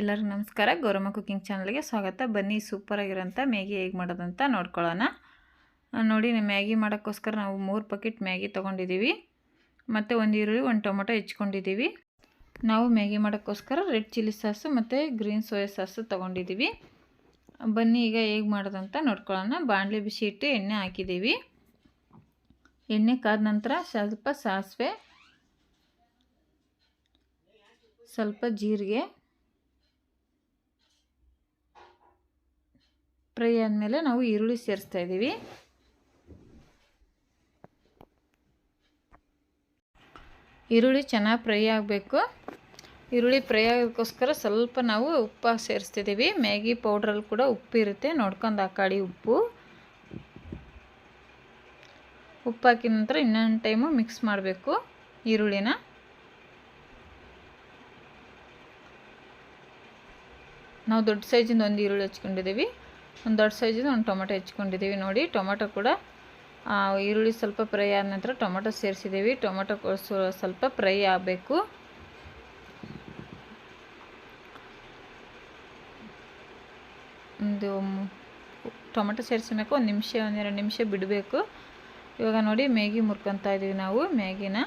ಎಲ್ಲರಿಗೂ ನಮಸ್ಕಾರ. ಗೌರಮ್ಮ ಕುಕ್ಕಿಂಗ್ ಚಾನಲ್ಗೆ ಸ್ವಾಗತ. ಬನ್ನಿ, ಸೂಪರಾಗಿರೋಂಥ ಮ್ಯಾಗಿ ಹೇಗೆ ಮಾಡೋದಂತ ನೋಡ್ಕೊಳ್ಳೋಣ. ನೋಡಿ ಮ್ಯಾಗಿ ಮಾಡೋಕ್ಕೋಸ್ಕರ ನಾವು ಮೂರು ಪಕೆಟ್ ಮ್ಯಾಗಿ ತೊಗೊಂಡಿದ್ದೀವಿ. ಮತ್ತು ಒಂದು ಈರುಳ್ಳಿ, ಒಂದು ಟೊಮೊಟೊ ಹೆಚ್ಕೊಂಡಿದ್ದೀವಿ. ನಾವು ಮ್ಯಾಗಿ ಮಾಡೋಕ್ಕೋಸ್ಕರ ರೆಡ್ ಚಿಲ್ಲಿ ಸಾಸು ಮತ್ತು ಗ್ರೀನ್ ಸೋಯಾ ಸಾಸು ತೊಗೊಂಡಿದ್ದೀವಿ. ಬನ್ನಿ, ಈಗ ಹೇಗೆ ಮಾಡೋದಂತ ನೋಡ್ಕೊಳ್ಳೋಣ. ಬಾಣಲೆ ಬಿಸಿ ಇಟ್ಟು ಎಣ್ಣೆ ಹಾಕಿದ್ದೀವಿ. ಎಣ್ಣೆ ಕಾದ ನಂತರ ಸ್ವಲ್ಪ ಸಾಸಿವೆ, ಸ್ವಲ್ಪ ಜೀರಿಗೆ ಫ್ರೈ ಆದಮೇಲೆ ನಾವು ಈರುಳ್ಳಿ ಸೇರಿಸ್ತಾ ಇದ್ದೀವಿ. ಈರುಳ್ಳಿ ಚೆನ್ನಾಗಿ ಫ್ರೈ ಆಗಬೇಕು. ಈರುಳ್ಳಿ ಫ್ರೈ ಆಗೋಕ್ಕೋಸ್ಕರ ಸ್ವಲ್ಪ ನಾವು ಉಪ್ಪು ಸೇರಿಸ್ತಿದ್ದೀವಿ. ಮ್ಯಾಗಿ ಪೌಡ್ರಲ್ಲಿ ಕೂಡ ಉಪ್ಪು ಇರುತ್ತೆ. ನೋಡ್ಕೊಂಡು ಹಾಕಾಡಿ ಉಪ್ಪು. ಉಪ್ಪು ಹಾಕಿದ ನಂತರ ಇನ್ನೊಂದು ಟೈಮು ಮಿಕ್ಸ್ ಮಾಡಬೇಕು ಈರುಳ್ಳಿನ. ನಾವು ದೊಡ್ಡ ಸೈಜಿಂದ ಒಂದು ಈರುಳ್ಳಿ ಹಚ್ಕೊಂಡಿದ್ದೀವಿ. ಒಂದು ದೊಡ್ಡ ಸೈಜಿಂದ ಒಂದು ಟೊಮೆಟೊ ಹೆಚ್ಕೊಂಡಿದ್ದೀವಿ ನೋಡಿ. ಟೊಮೆಟೊ ಕೂಡ ಈರುಳ್ಳಿ ಸ್ವಲ್ಪ ಫ್ರೈ ಆದ ನಂತರ ಟೊಮೆಟೊ ಸೇರಿಸಿದ್ದೀವಿ ಟೊಮೆಟೊ ಸ್ವಲ್ಪ ಫ್ರೈ ಆಗಬೇಕು. ಒಂದು ಟೊಮೆಟೊ ಸೇರಿಸಬೇಕು. ಒಂದು ನಿಮಿಷ ಒಂದೆರಡು ನಿಮಿಷ ಬಿಡಬೇಕು. ಇವಾಗ ನೋಡಿ ಮ್ಯಾಗಿ ಮುರ್ಕೊತಾ ಇದ್ದೀವಿ ನಾವು, ಮ್ಯಾಗಿನ.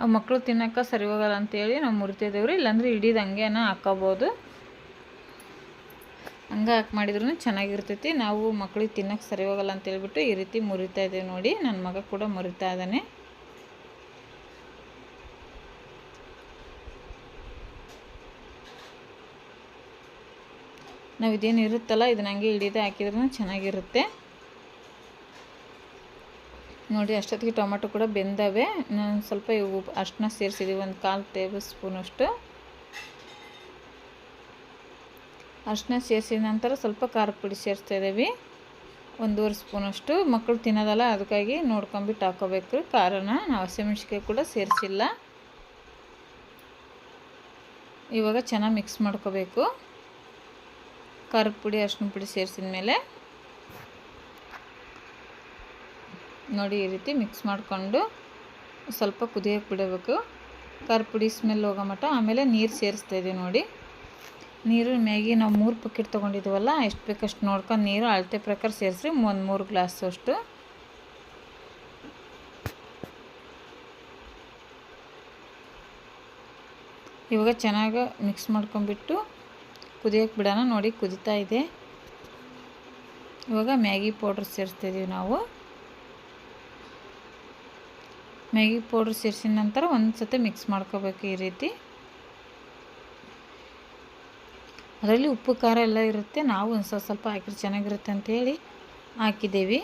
ಅವು ಮಕ್ಕಳು ತಿನ್ನೋಕೆ ಸರಿ ಹೋಗಲ್ಲ ಅಂತೇಳಿ ನಾವು ಮುರಿತಿದ್ದೇವೆ ರೀ ಇಲ್ಲಾಂದ್ರೆ ಇಡೀದು ಹಂಗೇನ ಹಾಕೋಬೋದು. ಹಂಗೆ ಹಾಕಿ ಮಾಡಿದ್ರೂ ಚೆನ್ನಾಗಿರ್ತೈತಿ. ನಾವು ಮಕ್ಳಿಗೆ ತಿನ್ನೋಕೆ ಸರಿ ಹೋಗಲ್ಲ ಅಂತೇಳ್ಬಿಟ್ಟು ಈ ರೀತಿ ಮುರಿತಾ ಇದ್ದೀವಿ ನೋಡಿ. ನನ್ನ ಮಗ ಕೂಡ ಮುರಿತಾ ಇದ್ದಾನೆ. ನಾವು ಇದೇನು ಇರುತ್ತಲ್ಲ ಇದನ್ನ ಹಂಗೆ ಹಿಡಿದು ಹಾಕಿದ್ರೂ ಚೆನ್ನಾಗಿರುತ್ತೆ. ನೋಡಿ, ಅಷ್ಟೊತ್ತಿಗೆ ಟೊಮೆಟೊ ಕೂಡ ಬೆಂದವೆ. ನಾನು ಸ್ವಲ್ಪ ಇವು ಅಷ್ಟನ್ನ ಸೇರಿಸಿದ್ದೀವಿ ಒಂದು ಕಾಲು ಟೇಬಲ್ ಸ್ಪೂನಷ್ಟು ಅರಿಶಿನ ಸೇರಿಸಿದ ನಂತರ ಸ್ವಲ್ಪ ಖಾರದ ಪುಡಿ ಸೇರಿಸ್ತಾ ಇದ್ದೀವಿ. ಒಂದೂವರೆ ಸ್ಪೂನಷ್ಟು. ಮಕ್ಕಳು ತಿನ್ನೋದಲ್ಲ, ಅದಕ್ಕಾಗಿ ನೋಡ್ಕೊಂಬಿಟ್ಟು ಹಾಕೋಬೇಕು ಖಾರನ ನಾವು ಹಸಿಮೆಣ್ಸಿಕಾಯಿ ಕೂಡ ಸೇರಿಸಿಲ್ಲ. ಇವಾಗ ಚೆನ್ನಾಗಿ ಮಿಕ್ಸ್ ಮಾಡ್ಕೋಬೇಕು. ಖಾರದ ಪುಡಿ ಅರಿಶಿನ ಪುಡಿ ಸೇರಿಸಿದ ಮೇಲೆ ನೋಡಿ ಈ ರೀತಿ ಮಿಕ್ಸ್ ಮಾಡಿಕೊಂಡು ಸ್ವಲ್ಪ ಕುದಿಯೋಕೆ ಬಿಡಬೇಕು. ಖಾರ ಪುಡಿ ಸ್ಮೆಲ್ ಹೋಗೋ ಮಟ್ಟ ಆಮೇಲೆ ನೀರು ಸೇರಿಸ್ತಾ ಇದ್ದೀವಿ ನೋಡಿ. ನೀರು ಮ್ಯಾಗಿ ನಾವು ಮೂರು ಪಕೆಟ್ ತೊಗೊಂಡಿದ್ದೀವಲ್ಲ ಎಷ್ಟು ಬೇಕಷ್ಟು ನೋಡ್ಕೊಂಡು ನೀರು ಅಳತೆ ಪ್ರಕಾರ ಸೇರಿಸ್ರಿ, ಒಂದು ಮೂರು ಗ್ಲಾಸ್ ಅಷ್ಟು. ಇವಾಗ ಚೆನ್ನಾಗಿ ಮಿಕ್ಸ್ ಮಾಡ್ಕೊಂಬಿಟ್ಟು ಕುದಿಯೋಕೆ ಬಿಡೋಣ, ನೋಡಿ ಕುದಿತಾ ಇದೆ. ಇವಾಗ ಮ್ಯಾಗಿ ಪೌಡ್ರ್ ಸೇರಿಸ್ತಿದ್ದೀವಿ ನಾವು. ಮ್ಯಾಗಿ ಪೌಡ್ರ್ ಸೇರಿಸಿದ ನಂತರ ಒಂದು ಸತಿ ಮಿಕ್ಸ್ ಮಾಡ್ಕೋಬೇಕು ಈ ರೀತಿ. ಅದರಲ್ಲಿ ಉಪ್ಪು, ಖಾರ ಎಲ್ಲ ಇರುತ್ತೆ. ನಾವು ಒಂದು ಸ್ವಲ್ಪ ಸ್ವಲ್ಪ ಹಾಕಿದ್ರೆ ಚೆನ್ನಾಗಿರುತ್ತೆ ಅಂತೇಳಿ ಹಾಕಿದ್ದೀವಿ.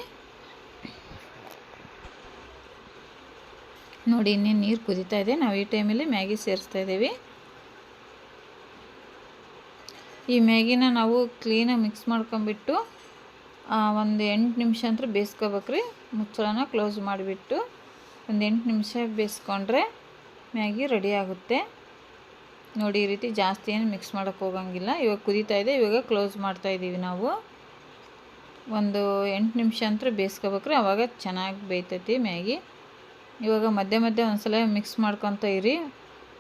ನೋಡಿ, ಇನ್ನೇನು ನೀರು ಕುದೀತಾ ಇದೆ. ನಾವು ಈ ಟೈಮಲ್ಲಿ ಮ್ಯಾಗಿ ಸೇರಿಸ್ತಾ ಇದ್ದೀವಿ. ಈ ಮ್ಯಾಗಿನ ನಾವು ಕ್ಲೀನಾಗಿ ಮಿಕ್ಸ್ ಮಾಡ್ಕೊಂಬಿಟ್ಟು ಒಂದು ಎಂಟು ನಿಮಿಷ ಅಂತ ಬೇಯಿಸ್ಕೋಬೇಕ್ರಿ. ಮುಚ್ಚಳನ ಕ್ಲೋಸ್ ಮಾಡಿಬಿಟ್ಟು, ಒಂದು ಎಂಟು ನಿಮಿಷ ಬೇಯಿಸ್ಕೊಂಡ್ರೆ ಮ್ಯಾಗಿ ರೆಡಿ ಆಗುತ್ತೆ. ನೋಡಿ, ಈ ರೀತಿ ಜಾಸ್ತಿ ಏನು ಮಿಕ್ಸ್ ಮಾಡೋಕ್ಕೆ ಹೋಗಂಗಿಲ್ಲ. ಇವಾಗ ಕುದೀತಾ ಇದೆ. ಇವಾಗ ಕ್ಲೋಸ್ ಮಾಡ್ತಾ ಇದ್ದೀವಿ ನಾವು. ಒಂದು ಎಂಟು ನಿಮಿಷ ಅಂತ ಬೇಯಿಸ್ಕೋಬೇಕ್ರಿ. ಅವಾಗ ಚೆನ್ನಾಗಿ ಬೇಯ್ತೈತಿ ಮ್ಯಾಗಿ. ಇವಾಗ ಮಧ್ಯೆ ಮಧ್ಯೆ ಒಂದ್ಸಲ ಮಿಕ್ಸ್ ಮಾಡ್ಕೊತ ಇರಿ.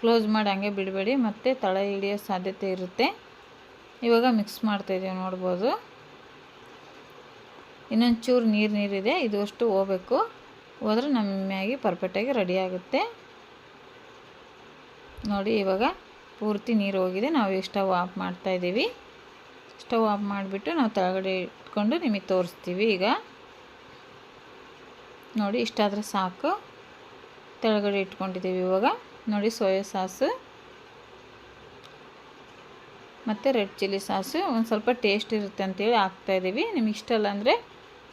ಕ್ಲೋಸ್ ಮಾಡಿ ಹಂಗೆ ಬಿಡಬೇಡಿ. ಮತ್ತು ತಳ ಹಿಡಿಯೋ ಸಾಧ್ಯತೆ ಇರುತ್ತೆ. ಇವಾಗ ಮಿಕ್ಸ್ ಮಾಡ್ತಾಯಿದ್ದೀವಿ ನೋಡ್ಬೋದು. ಇನ್ನೊಂಚೂರು ನೀರು ನೀರಿದೆ. ಇದು ಅಷ್ಟು ಹೋಗ್ಬೇಕು. ಹೋದ್ರೆ ನಮ್ಮ ಮ್ಯಾಗಿ ಪರ್ಫೆಕ್ಟಾಗಿ ರೆಡಿ ಆಗುತ್ತೆ. ನೋಡಿ, ಇವಾಗ ಪೂರ್ತಿ ನೀರು ಹೋಗಿದೆ. ನಾವು ಸ್ಟವ್ ಆಫ್ ಮಾಡ್ತಾಯಿದ್ದೀವಿ ಸ್ಟವ್ ಆಫ್ ಮಾಡಿಬಿಟ್ಟು ನಾವು ತಳಗಡೆ ಇಟ್ಕೊಂಡು ನಿಮಗೆ ತೋರಿಸ್ತೀವಿ ಈಗ. ನೋಡಿ, ಇಷ್ಟಾದರೆ ಸಾಕು. ತೆಳಗಡೆ ಇಟ್ಕೊಂಡಿದ್ದೀವಿ ಇವಾಗ. ನೋಡಿ, ಸೋಯಾ ಸಾಸು ಮತ್ತು ರೆಡ್ ಚಿಲ್ಲಿ ಸಾಸು. ಒಂದು ಸ್ವಲ್ಪ ಟೇಸ್ಟ್ ಇರುತ್ತೆ ಅಂತೇಳಿ ಹಾಕ್ತಾಯಿದ್ದೀವಿ ನಿಮ್ಗೆ ಇಷ್ಟ ಇಲ್ಲ ಅಂದರೆ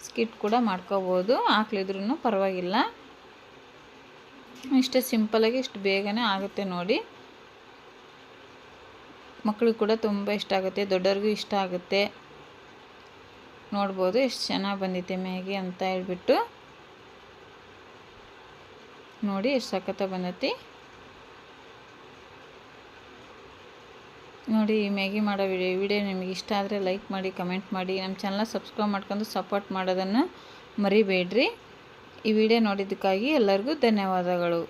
ಸ್ಕಿಟ್ ಕೂಡ ಮಾಡ್ಕೋಬೋದು. ಹಾಕ್ಲಿದ್ರೂ ಪರವಾಗಿಲ್ಲ. ಇಷ್ಟೇ ಸಿಂಪಲಾಗಿ ಇಷ್ಟು ಬೇಗನೆ ಆಗುತ್ತೆ ನೋಡಿ. ಮಕ್ಕಳಿಗೆ ಕೂಡ ತುಂಬ ಇಷ್ಟ ಆಗುತ್ತೆ, ದೊಡ್ಡವ್ರಿಗೂ ಇಷ್ಟ ಆಗುತ್ತೆ. ನೋಡ್ಬೋದು ಎಷ್ಟು ಚೆನ್ನಾಗಿ ಬಂದಿದೆ ಮ್ಯಾಗಿ ಅಂತ ಹೇಳ್ಬಿಟ್ಟು. ನೋಡಿ ಎಷ್ಟು ಸಖತ್ತ ಬಂದತಿ. ನೋಡಿ ಈ ಮ್ಯಾಗಿ ಮಾಡೋ ವಿಡಿಯೋ ವಿಡಿಯೋ ನಿಮಗೆ ಇಷ್ಟ ಆದರೆ ಲೈಕ್ ಮಾಡಿ, ಕಮೆಂಟ್ ಮಾಡಿ. ನಮ್ಮ ಚಾನಲ್ನ ಸಬ್ಸ್ಕ್ರೈಬ್ ಮಾಡ್ಕೊಂಡು ಸಪೋರ್ಟ್ ಮಾಡೋದನ್ನು ಮರಿಬೇಡ್ರಿ. ಈ ವಿಡಿಯೋ ನೋಡಿದ್ದಕ್ಕಾಗಿ ಎಲ್ಲರಿಗೂ ಧನ್ಯವಾದಗಳು.